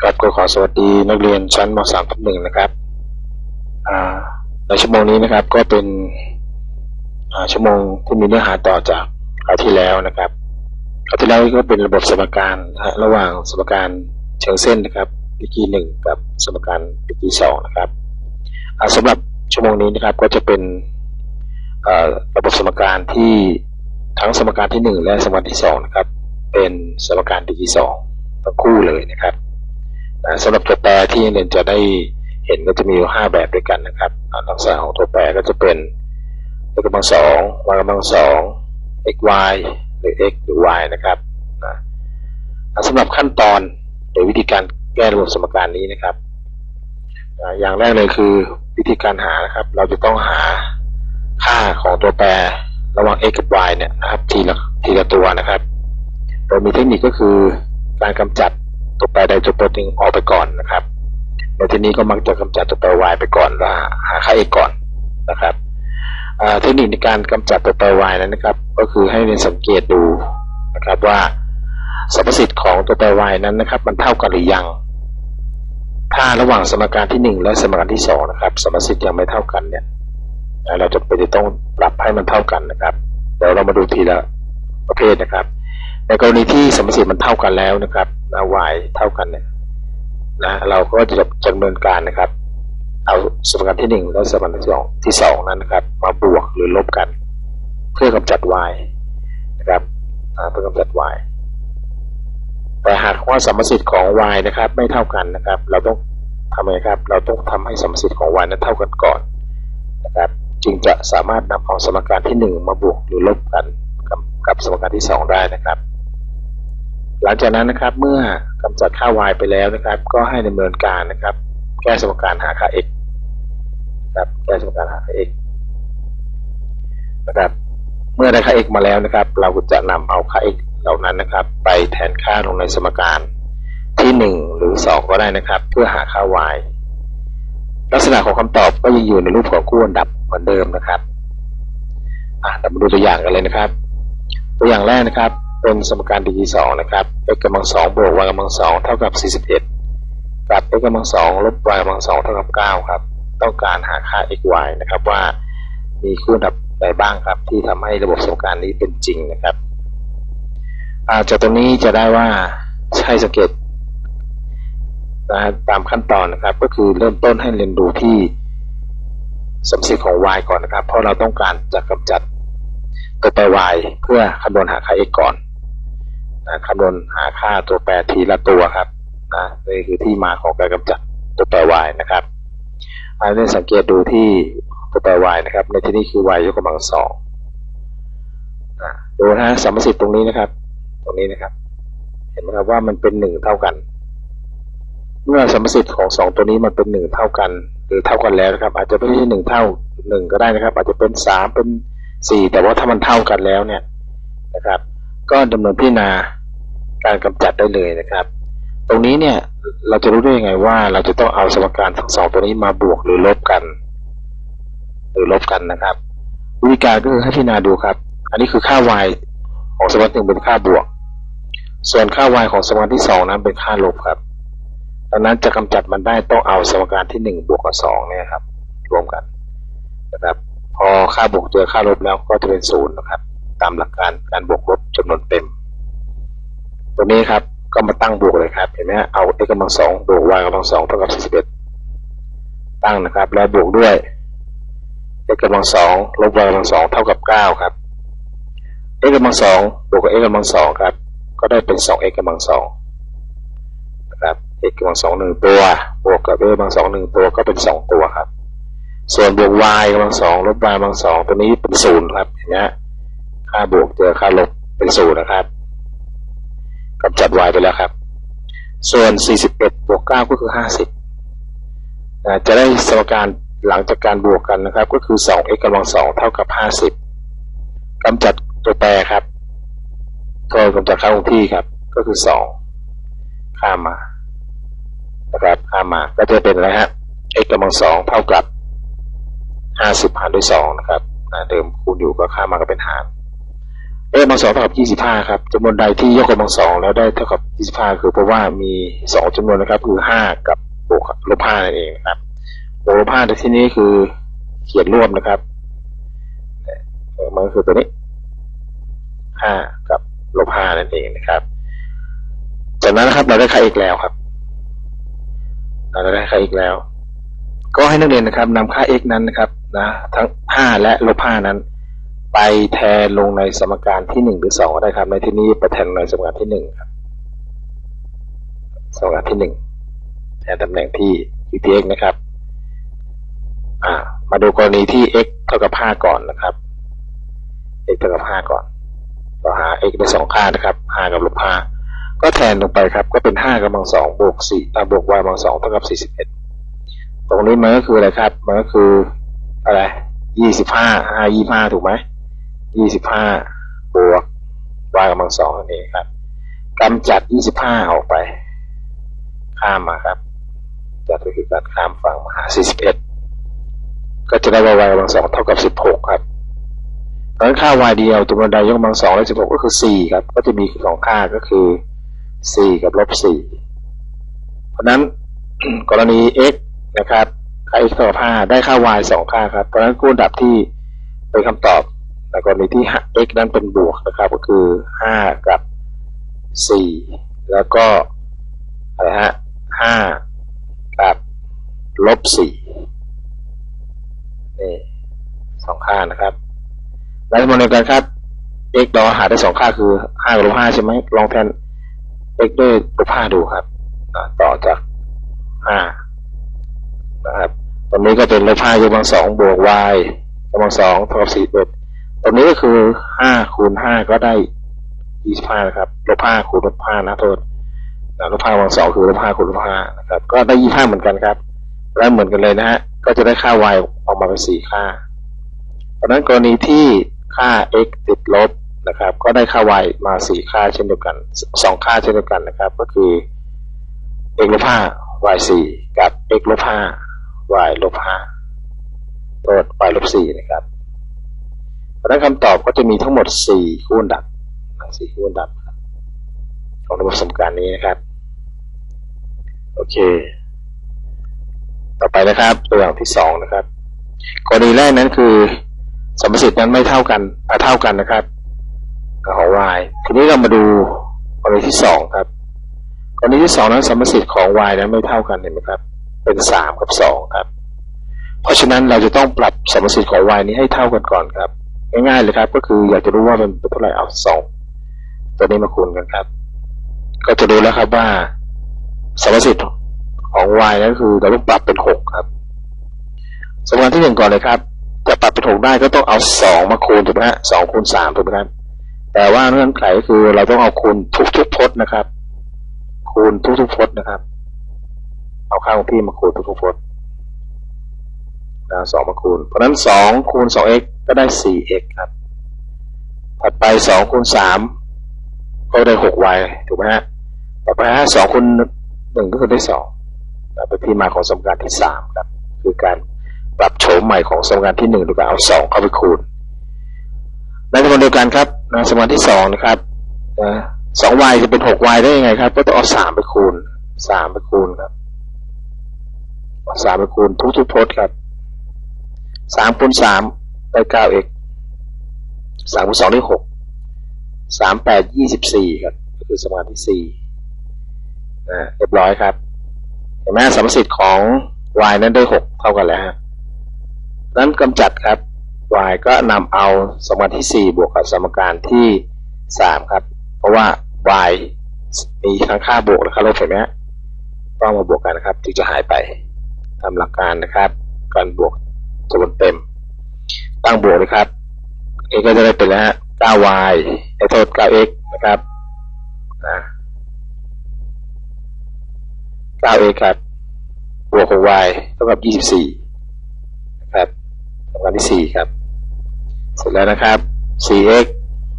ครับก็ขอสวัสดีนักเรียนชั้นม .3 ทับหนึ่งนะครับในชั่วโมงนี้นะครับก็เป็นชั่วโมงที่มีเนื้อหาต่อจากคราวที่แล้วนะครับคราวที่แล้วก็เป็นระบบสมการระหว่างสมการเชิงเส้นนะครับดิกีหนึ่งกับสมการดิกีสองนะครับอ่าสำหรับชั่วโมงนี้นะครับก็จะเป็นระบบสมการที่ทั้งสมการที่หนึ่งและสมการที่สองนะครับเป็นสมการดิกีสองทั้งคู่เลยนะครับ สำหรับตัวแปรที่เรียนจะได้เห็นก็จะมีอยู่ห้าแบบด้วยกันนะครับอ่าลักษณะของตัวแปรก็จะเป็น x กำลังสอง y กำลังสอง x y หรือ x หรือ y นะครับอ่าอ่าสำหรับขั้นตอนหรือวิธีการแก้ระบบสมการนี้นะครับอ่าอย่างแรกเลยคือวิธีการหานะครับ เราจะต้องหาค่าของตัวแปรระหว่าง x กับ y เนี่ยนะครับทีละทีละตัวนะครับ โดยมีเทคนิคก็คือการกำจัด ตัวแปรใดตัวแปรหนึ่งออกไปก่อนนะครับในที่นี้ก็มักจะกำจัดตัวแปร y ไปก่อนแล้วหาค่า x ก่อนนะครับเทคนิคในการกำจัดตัวแปร y นั้นนะครับ ก็คือให้เรียนสังเกตดูนะครับว่าสรรพสิทธิ์ของตัวแปร y นั้นนะครับ มันเท่ากันหรือยัง ถ้าระหว่างสมการที่หนึ่งและสมการที่สองนะครับสรรสิทธิ์ยังไม่เท่ากันเนี่ยเราจะเป็นจะต้องปรับให้มันเท่ากันนะครับเดี๋ยวเรามาดูทีละประเภทนะครับ ในกรณีที่สมมติมันเท่ากันแล้วนะครับนะ y เท่ากันเนี่ยนะ เราก็จะดำเนินการนะครับ เอาสมการที่หนึ่งและสมการที่สองที่สองนั้นนะครับ มาบวกหรือลบกัน เพื่อกำจัด y นะครับเพื่อกำจัด y แต่หากว่าสมมติของ y นะครับ ไม่เท่ากันนะครับ เราต้องทำไงครับ เราต้องทำให้สมมติของ y นั้นเท่ากันก่อนนะครับ จึงจะสามารถนำเอาสมการที่หนึ่งมาบวกหรือลบกันกับกับสมการที่สองได้นะครับ หลังจากนั้นนะครับเมื่อกำจัดค่า y ไปแล้วนะครับ ก็ให้ดำเนินการนะครับ แก้สมการหาค่า x นะครับแก้สมการหาค่า x นะครับ เมื่อได้ค่า x มาแล้วนะครับ เราจะนำเอาค่า x เหล่านั้นนะครับ ไปแทนค่าลงในสมการที่หนึ่งหรือสองก็ได้นะครับ เพื่อหาค่า y ลักษณะของคำตอบก็ยังอยู่ในรูปของคู่อันดับเหมือนเดิมนะครับอะเรามาดูตัวอย่างกันเลยนะครับ ตัวอย่างแรกนะครับ เป็นสมการดีสองนะครับ x กำลังสองบวก y กำลังสองเท่ากับสี่สิบเอ็ดกับ x กำลังสองลบ y กำลังสองเท่ากับเก้าครับ ต้องการหาค่า x y นะครับว่ามีคู่อันดับใดบ้างครับ ที่ทำให้ระบบสมการนี้เป็นจริงนะครับอาจากตรงนี้จะได้ว่าใช้สังเกตนะตามขั้นตอนนะครับ ก็คือเริ่มต้นให้เรียนดูที่สมมติของ y ก่อนนะครับ เพราะเราต้องการจะกำจัดตัวแปร y เพื่อคำนวณหาค่า x ก่อน นะคำนวณหาค่าตัวแปรทีละตัวครับนะนี่คือที่มาของการกำจัดตัวแปร y นะครับอันนี้สังเกตดูที่ตัวแปร y นะครับ ในที่นี้คือ y ยกกำลังสองนะดูนะฮะสมมติตรงนี้นะครับ ตรงนี้นะครับ เห็นไหมครับว่ามันเป็นหนึ่งเท่ากัน เมื่อสมมติของสองตัวนี้มันเป็นหนึ่งเท่ากัน หรือเท่ากันแล้วนะครับ อาจจะไม่ใช่หนึ่งเท่าหนึ่งก็ได้นะครับ อาจจะเป็นสามเป็นสี่แต่ว่าถ้ามันเท่ากันแล้วเนี่ยนะครับ ก็ดำเนินพิจารณา การกำจัดได้เลยนะครับ ตรงนี้เนี่ยเราจะรู้ได้ยังไงว่า เราจะต้องเอาสมการทั้งสองตัวนี้มาบวกหรือลบกัน หรือลบกันนะครับ วิธีการก็คือให้พิจารณาดูครับ อันนี้คือค่า y ของสมการหนึ่งเป็นค่าบวก ส่วนค่า y ของสมการที่สองนั้นเป็นค่าลบครับดังนั้นจะกำจัดมันได้ต้องเอาสมการที่หนึ่งบวกกับสองเนี่ยครับ รวมกันนะครับ พอค่าบวกเจอค่าลบแล้วก็จะเป็นศูนย์นะครับ ตามหลักการการบวกลบจำนวนเต็ม ตัวนี้ครับ ก็มาตั้งบวกเลยครับเห็นไหมเอา x กำลังสองบวก y กำลังสองเท่ากับสี่สิบเอ็ดตั้งนะครับ แล้วบวกด้วย x กำลังสองลบ y กำลังสองเท่ากับเก้าครับ x กำลังสองบวกกับ x กำลังสองครับ ก็ได้เป็นสอง x กำลังสองนะครับ x กำลังสองหนึ่งตัวบวกกับ x กำลังสองหนึ่งตัวก็เป็นสองตัวครับ ส่วนบวก y กำลังสองลบ y กำลังสองตัวนี้เป็นศูนย์ครับเห็นไหมค่าบวกเจอค่าลบเป็นศูนย์นะครับ กำจัด y ไปแล้วครับ ส่วน 41 บวก 9 ก็คือ 50นะจะได้สมการหลังจากการบวกกันนะครับ ก็คือ 2x กำลังสองเท่ากับ 50 กำจัดตัวแปรครับก็กำจัดค่าคงที่ครับ ก็คือ 2 ข้ามมา นะครับข้ามมา ก็จะเป็นอะไรฮะ x กำลังสองเท่ากับ 50 หารด้วย 2 นะครับเดิมคูณอยู่ก็ข้ามมาก็เป็นหาร x กำลังสองเท่ากับยี่สิบห้าครับจำนวนใดที่ยกกำลังสองแล้วได้เท่ากับยี่สิบห้าคือเพราะว่ามีสองจำนวนนะครับ คือห้ากับบวกลบห้านั่นเองนะครับบวกลบห้าในที่นี้คือเขียนรวมนะครับเออมันก็คือตัวนี้ห้ากับลบห้านั่นเองนะครับ จากนั้นนะครับ เราได้ค่า x แล้วครับ เราได้ค่า x แล้ว ก็ให้นักเรียนนะครับนำค่า x นั้นนะครับ นะ ทั้งห้าและลบห้านั้น ไปแทนลงในสมการที่หนึ่งหรือสองก็ได้ครับ ในที่นี้ไปแทนลงในสมการที่หนึ่งครับสมการที่หนึ่งแทนตำแหน่งที่อยู่ที่ x นะครับ อ่า มาดูกรณีที่ x เท่ากับห้าก่อนนะครับ x เท่ากับห้าก่อนเราหา x ได้สองค่านะครับห้ากับลบห้าก็แทนลงไปครับ ก็เป็นห้ากำลังสองบวกสี่อ่าบวก y กำลังสองเท่ากับสี่สิบเอ็ดตรงนี้มันก็คืออะไรครับ มันก็คืออะไรยี่สิบห้าห้ายี่ห้าถูกไหม ยี่สิบห้าบวก y กำลังสองนั่นเองครับกำจัดยี่สิบห้าออกไป ข้ามมาครับจัดก็คือการข้ามฝั่งมาหาสี่สิบเอ็ดก็จะได้วา y กำลังสองเท่ากับสิบหกครับเพราะฉะนั้นค่า y เดียวจำนวนใดยกกำลังสองและสิบหกก็คือสี่ครับ ก็จะมีสองค่าก็คือสี่กับลบสี่เพราะนั้นกรณี x นะครับค่า x เท่ากับห้าได้ค่า y สองค่าครับ เพราะนั้นกู้ดับที่เป็นคำตอบ ในกรณีที่ x นั้นเป็นบวกนะครับ ก็คือห้ากับสี่แล้วก็อะไรฮะห้ากับลบสี่นี่สองค่านะครับ แล้วมาในกันครับ x เราหาได้สองค่าคือห้ากับลบห้าใช่ไหมลองแทน x ด้วยลบห้าดูครับ ต่อจากห้านะครับตรงนี้ก็เป็นลบห้ายกกำลังสองบวก y กำลังสองเท่ากับสี่เอ็ด รงนี้ก็คือห้าคูณห้าก็ได้ยี่สิบห้านะครับลบห้าคูณลบห้านะโทษลบห้ากำลังสองคือลบห้าคูณลบห้านะครับ ก็ได้ยี่ห้าเหมือนกันครับแล้เหมือนกันเลยนะฮะก็จะได้ค่า y ออกมาเป็นสี่ค่า เพราะฉะนั้นกรณีที่ค่า x ติดลบนะครับ ก็ได้ค่า y มาสี่ค่าเช่นเดียวกันสองค่าเช่นเดียวกันนะครับ ก็คือ x ลบห้า y สี่กับ x ลบห้า y ลบห้าโทษ y ลบสี่นะครับ ราะนั้นคำตอบก็จะมีทั้งหมดสี่คู่อันดับสี่คู่อันดับครับ ของระบบสมการนี้นะครับ โอเค ต่อไปนะครับ ตัวอย่างที่สองนะครับ กรณีแรกนั้นคือ สมมติสิทธิ์นั้นไม่เท่ากันอ่เท่ากันนะครับของ y ทีนี้เรามาดูกรณีที่สองครับกรณีที่สองนั้นสมมติสิทธิ์ของ y นั้นไม่เท่ากันเห็นไหมครับ เป็นสามกับสองครับ เพราะฉะนั้นเราจะต้องปรับสมมติสิทธิ์ของ y นี้ให้เท่ากันก่อนครับ ง่ายๆเลยครับ ก็คืออยากจะรู้ว่ามันเป็นเท่าไหร่เอาสองตัวนี้มาคูณกันครับ ก็จะดูแล้วครับว่าสมมติสิทธิ์ของ y นั้นคือเราต้องปรับเป็นหกครับสมการที่หนึ่งก่อนเลยครับ จะปรับเป็นหกได้ก็ต้องเอาสองมาคูณถูกไหมฮะสองคูณสามถูกไหมครับแต่ว่าเงื่อนไขก็คือเราต้องเอาคูณทุกทุกพจน์นะครับ คูณทุกทุกพจน์นะครับ เอาค่าของพี่มาคูณทุกทุกพจน์นะสองมาคูณ เพราะนั้นสองคูณสอง x ก็ ก็ได้สี่ x ครับ ถัดไปสองคูณสามก็ได้หก y ถูกไหมฮะ ต่อไปฮะสองคูณหนึ่งก็คือได้สองนะเป็นที่มาของสมการที่สามครับ คือการปรับโฉมใหม่ของสมการที่หนึ่งโดยการเอาสองเข้าไปคูณ ในจำนวนเดียวกันครับนะสมการที่สองนะครับนะสอง y จะเป็นหก y ได้ยังไงครับ ก็ต้องเอาสาไปคูณสาไปคูณครับเอาสามไปคูณทุกทุกๆพจน์ครับสามคูณสาม ได้เก้า x สามคูณสองได้หกสามแปดยี่สิบสี่ครับก็คือสมการที่สี่นะเรียบร้อยครับเห็นไหมสมสิทธิ์ของ y นั้นได้หกเท่ากันแล้วฮะนั้นกำจัดครับ y ก็นำเอาสมการที่สี่บวกกับสมการที่สามครับ เพราะว่า y มีทั้งค่าบวกและค่าลบเห็นไหมต้องมาบวกกันนะครับ จึงจะหายไปตามหลักการนะครับ การบวกจำนวนเต็ม ตั้งบวกเลยครับ x ก็จะได้เป็นแล้วฮะ 9y ไอ้โทษ 9x นะครับนะ 9x ครับ บวกของ y เท่ากับ 24 นะครับสมการที่ 4 ครับ เสร็จแล้วนะครับ 4x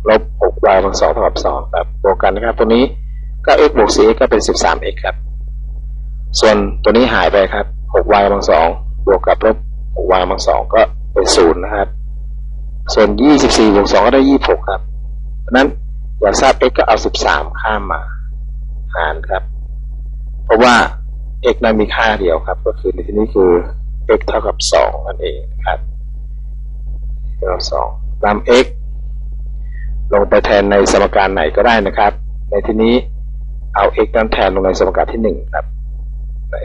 ลบ 6y บวก2เท่ากับ 2 ครับ บวกกันนะครับ ตัวนี้ 9x บวก 4x ก็เป็น 13x ครับ ส่วนตัวนี้หายไปครับ 6y บวก2บวกกับลบ 6y บวก2ก็เป็น 0 นะครับ ส่วน24บวก2ก็ได้26ครับ เพราะนั้นอยากทราบ x ก็เอาสิบสามข้ามมาหารครับ เพราะว่า x นั้นมีค่าเดียวครับ ก็คือในที่นี้คือ x เท่ากับสองนั่นเองนะครับเท่ากับสองนำ x ลงไปแทนในสมการไหนก็ได้นะครับ ในที่นี้เอา x นั้นแทนลงในสมการที่หนึ่งครับ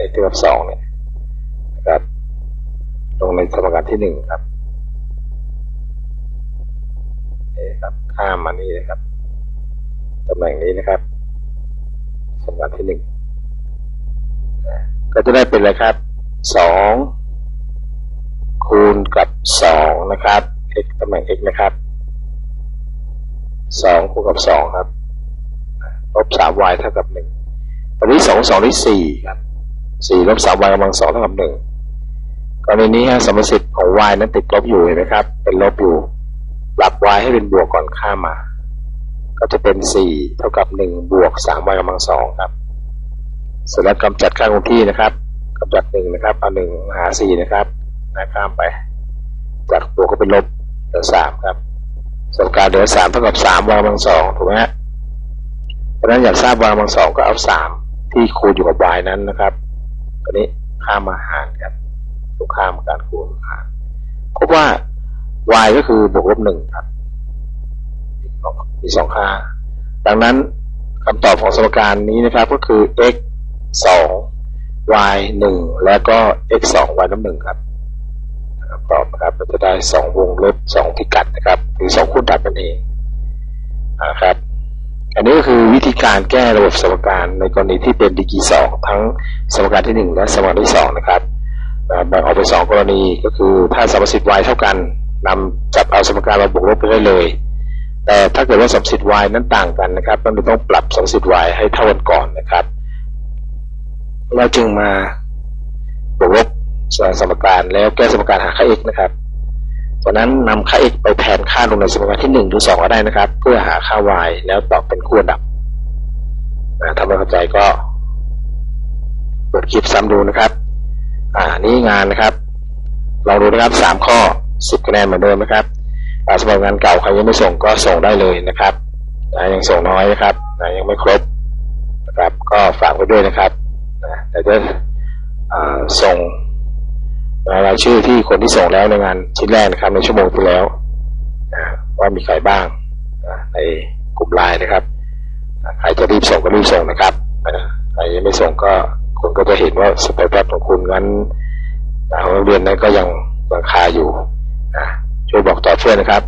x เท่ากับสองเนี่ยนะครับ ลงในสมการที่หนึ่งครับ นี่ครับข้ามมานี่นะครับตำแหน่งนี้นะครับสมการที่หนึ่งก็จะได้เป็นอะไรครับสองคูณกับสองนะครับ x ตำแหน่ง x นะครับสองคูณกับสองครับลบสาม y เท่ากับหนึ่งตอนนี้สองสองที่สี่ครับสี่ลบสาม y กำลังสองเท่ากับหนึ่งกรณีนี้ฮะสมมติสิทธิ์ของ y นั้นติดลบอยู่เห็นไหมครับ เป็นลบอยู่ ปรับ y ให้เป็นบวกก่อนข้ามา ก็จะเป็นสี่เท่ากับหนึ่งบวกสาม y กำลังสองครับเสร็จแล้วกำจัดค่าคงที่นะครับกำจัดหนึ่งนะครับเอาหนึ่งหาสี่นะครับนะข้ามไป จากบวกก็เป็นลบเหลือสามครับสมการเหลือสามเท่ากับสามวางกำลังสองถูกไหมฮะเพราะฉะนั้นอยากทราบวางกำลังสองก็เอาสามที่คูณอยู่กับ y นั้นนะครับตอนนี้ข้ามมาหารครับถูกข้ามการคูณหารพบว่า y ก็คือบวกลบหนึ่งครับมีสองค่า ดังนั้นคำตอบของสมการนี้นะครับก็คือ x สอง y หนึ่งแล้วก็ x สอง y น้ำหนึ่งครับคำตอบนะครับเราจะได้สองวงเล็บสองพิกัดนะครับหรือสองคูณดับนั่นเองนะครับอันนี้ก็คือวิธีการแก้ระบบสมการในกรณีที่เป็นดีกีสองทั้งสมการที่หนึ่งและสมการที่สองนะครับแบ่งออกเป็นสองกรณีก็คือถ้าสมมติสิทธิ์ y เท่ากัน นำจับเอาสมการมาบวกลบไปได้เลย แต่ถ้าเกิดว่าสมสิทธิ์ y นั้นต่างกันนะครับมันต้องปรับสมสิทธิ์ y ให้เท่ากันก่อนนะครับ เราจึงมาบวกลบสมการแล้วแก้สมการหาค่า x นะครับจากนั้นนำค่า x ไปแทนค่าลงในสมการที่หนึ่งหรือสองก็ได้นะครับ เพื่อหาค่า y แล้วตอบเป็นคู่อันดับนะถ้าไม่เข้าใจก็เปิดคลิปซ้ำดูนะครับ อ่า นี่งานนะครับ ลองดูนะครับสามข้อ สิบคะแนนเหมือนเดิมนะครับสำหรับงานเก่าใครยังไม่ส่งก็ส่งได้เลยนะครับนะยังส่งน้อยนะครับนะยังไม่ครบนะครับ ก็ฝากไว้ด้วยนะครับนะแต่จะส่งรายชื่อที่คนที่ส่งแล้วในงานชิ้นแรกนะครับ ในชั่วโมงที่แล้วนะว่ามีใครบ้างนะในกลุ่มไลน์นะครับใครจะรีบส่งก็รีบส่งนะครับใครยังไม่ส่งก็คุณก็จะเห็นว่าสเตตัสของคุณนั้นนะของโรงเรียนนั้นก็ยังยังคาอยู่ ช่วยบอกต่อเพื่อนนะครับ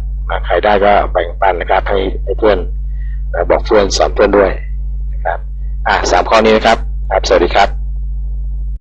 ใครได้ก็แบ่งปันนะครับ ให้ให้เพื่อนบอกเพื่อนสอนเพื่อนด้วยนะครับ อะสามข้อนี้นะครับครับ สวัสดีครับ